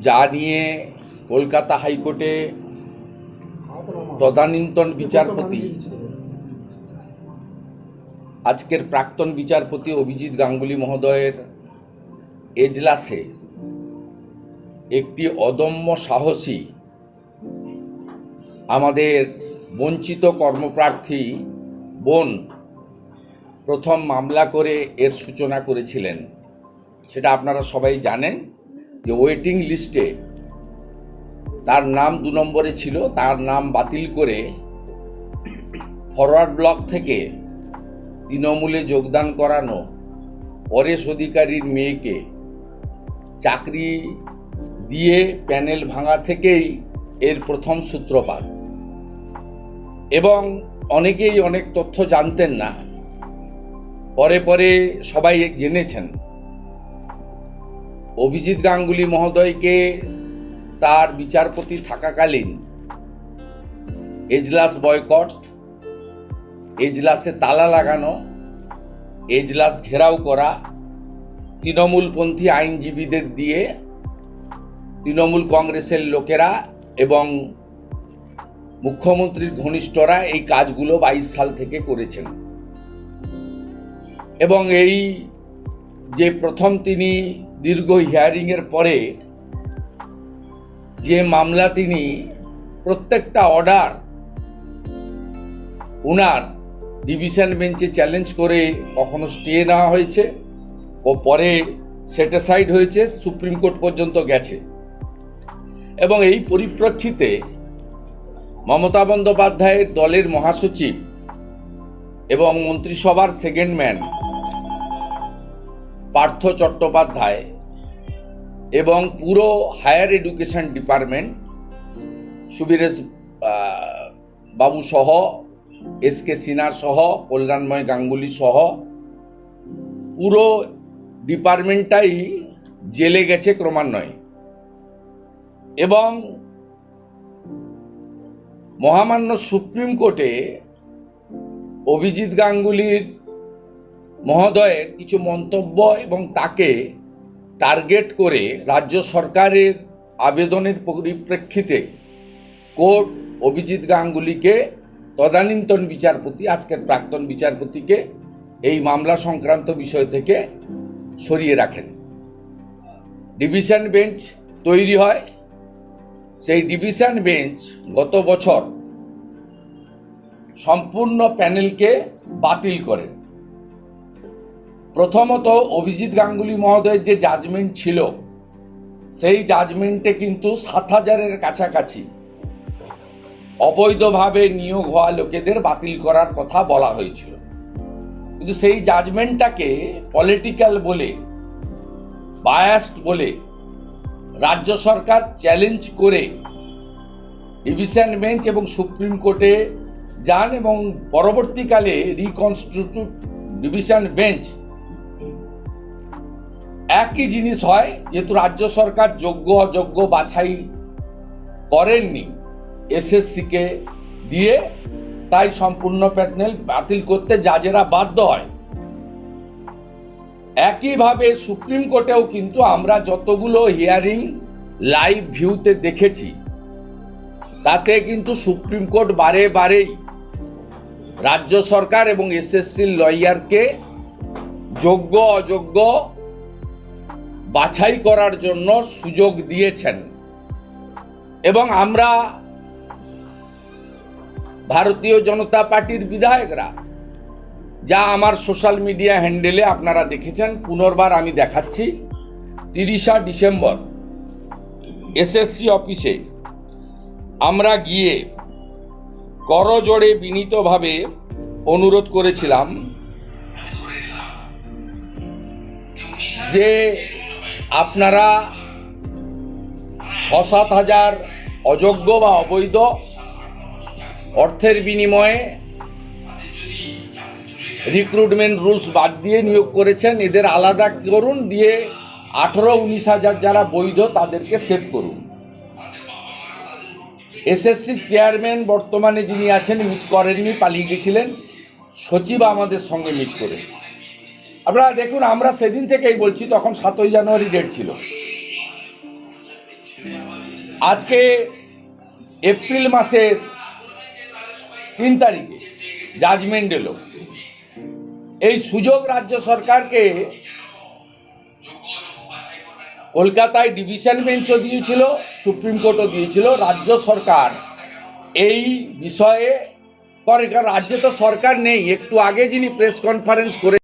যা নিয়ে কলকাতা হাইকোর্টে তদানীন্তন বিচারপতি, আজকের প্রাক্তন বিচারপতি অভিজিৎ গাঙ্গুলি মহোদয়ের এজলাসে একটি অদম্য সাহসী আমাদের বঞ্চিত কর্মপ্রার্থী বোন প্রথম মামলা করে এর সূচনা করেছিলেন। সেটা আপনারা সবাই জানেন। যে ওয়েটিং লিস্টে তার নাম দু নম্বরে ছিল, তার নাম বাতিল করে ফরওয়ার্ড ব্লক থেকে তৃণমূলে যোগদান করানো পরেশ অধিকারীর মেয়েকে চাকরি দিয়ে প্যানেল ভাঙা থেকেই এর প্রথম সূত্রপাত। এবং অনেকেই অনেক তথ্য জানতেন না। পরে পরে সবাই জেনেছেন। অভিজিৎ গাঙ্গুলি মহোদয়কে তার বিচারপতি থাকাকালীন এজলাস বয়কট, এজলাসে তালা লাগানো, এজলাস ঘেরাও করা, তৃণমূলপন্থী আইনজীবীদের দিয়ে তৃণমূল কংগ্রেসের লোকেরা এবং মুখ্যমন্ত্রীর ঘনিষ্ঠরা এই কাজগুলো বাইশ সাল থেকে করেছেন। এবং এই যে প্রথম তিনি দীর্ঘ হিয়ারিংয়ের পরে যে মামলা তিনি প্রত্যেকটা অর্ডার উনার ডিভিশন বেঞ্চে চ্যালেঞ্জ করে কখনো স্টে নেওয়া হয়েছে ও পরে সেটিসাইড হয়েছে, সুপ্রিম কোর্ট পর্যন্ত গেছে। এবং এই পরিপ্রেক্ষিতে মমতা বন্দ্যোপাধ্যায়ের দলের মহাসচিব এবং মন্ত্রিসভার সেকেন্ড ম্যান পার্থ চট্টোপাধ্যায় এবং পুরো হায়ার এডুকেশন ডিপার্টমেন্ট, সুবীরেশ বাবু সহ, এস কে সিনহা সহ, কল্যাণময় গাঙ্গুলি সহ, পুরো ডিপার্টমেন্টটাই জেলে গেছে ক্রমান্বয়ে। এবং মহামান্য সুপ্রিম কোর্টে অভিজিৎ গাঙ্গুলির মহোদয়ের কিছু মন্তব্য এবং তাকে টার্গেট করে রাজ্য সরকারের আবেদনের পরিপ্রেক্ষিতে কোর্ট অভিজিৎ গাঙ্গুলিকে তদানীন্তন বিচারপতি, আজকের প্রাক্তন বিচারপতিকে এই মামলা সংক্রান্ত বিষয় থেকে সরিয়ে রাখেন। ডিভিশন বেঞ্চ তৈরি হয়। সেই ডিভিশন বেঞ্চ গত বছর সম্পূর্ণ প্যানেলকে বাতিল করেন। প্রথমত অভিজিৎ গাঙ্গুলি মহোদয়ের যে জাজমেন্ট ছিল, সেই জাজমেন্টে কিন্তু সাত হাজারের কাছাকাছি অবৈধভাবে নিয়োগ হওয়া লোকেদের বাতিল করার কথা বলা হয়েছিল। কিন্তু সেই জাজমেন্টটাকে পলিটিক্যাল বলে বায়াস্ট বলে রাজ্য সরকার চ্যালেঞ্জ করে ডিভিশন বেঞ্চ এবং সুপ্রিম কোর্টে যান এবং পরবর্তীকালে রিকনস্টিটিউট ডিভিশন বেঞ্চ একই জিনিস হয়, যেহেতু রাজ্য সরকার যোগ্য, অযোগ্য বাছাই করেননি, এসএসসিকে দিয়ে, তাই সম্পূর্ণ প্যানেল বাতিল করতে জাজেরা বাধ্য হয়। একইভাবে সুপ্রিম কোর্টেও কিন্তু আমরা যতগুলো হিয়ারিং লাইভ ভিউতে দেখেছি, তাতে কিন্তু সুপ্রিম কোর্ট বারে বারেই রাজ্য সরকার এবং এসএসসির লয়ারকে যোগ্য, অযোগ্য বাছাই করার জন্য সুযোগ দিয়েছেন। এবং আমরা ভারতীয় জনতা পার্টির বিধায়করা, যা আমার সোশ্যাল মিডিয়া হ্যান্ডেলে আপনারা দেখেছেন, পুনর্বার আমি দেখাচ্ছি, তিরিশা ডিসেম্বর, এসএসসি অফিসে আমরা গিয়ে করজোড়ে বিনীতভাবে অনুরোধ করেছিলাম যে আপনারা ছ সাত হাজার অযোগ্য বা অবৈধ অর্থের বিনিময়ে রিক্রুটমেন্ট রুলস বাদ দিয়ে নিয়োগ করেছেন। এদের আলাদা করুন, দিয়ে আঠেরো, উনিশ হাজার যারা বৈধ তাদেরকে সেভ করুন। এসএসসি চেয়ারম্যান বর্তমানে যিনি আছেন মিট করেননি, পালিয়ে গেছিলেন। সচিব আমাদের সঙ্গে মিট করেছে আপনারা দেখুন, আমরা সেদিন থেকেই বলছি, তখন সাতই জানুয়ারি ডেট ছিল। আজকে এপ্রিল মাসের তিন তারিখে জাজমেন্ট এলো। এই সুযোগ রাজ্য সরকারকে কলকাতায় ডিভিশন বেঞ্চও দিয়েছিল, সুপ্রিম কোর্টও দিয়েছিল। রাজ্য সরকার এই বিষয়ে করে কারণ রাজ্যে তো সরকার নেই, একটু আগে যিনি প্রেস কনফারেন্স করে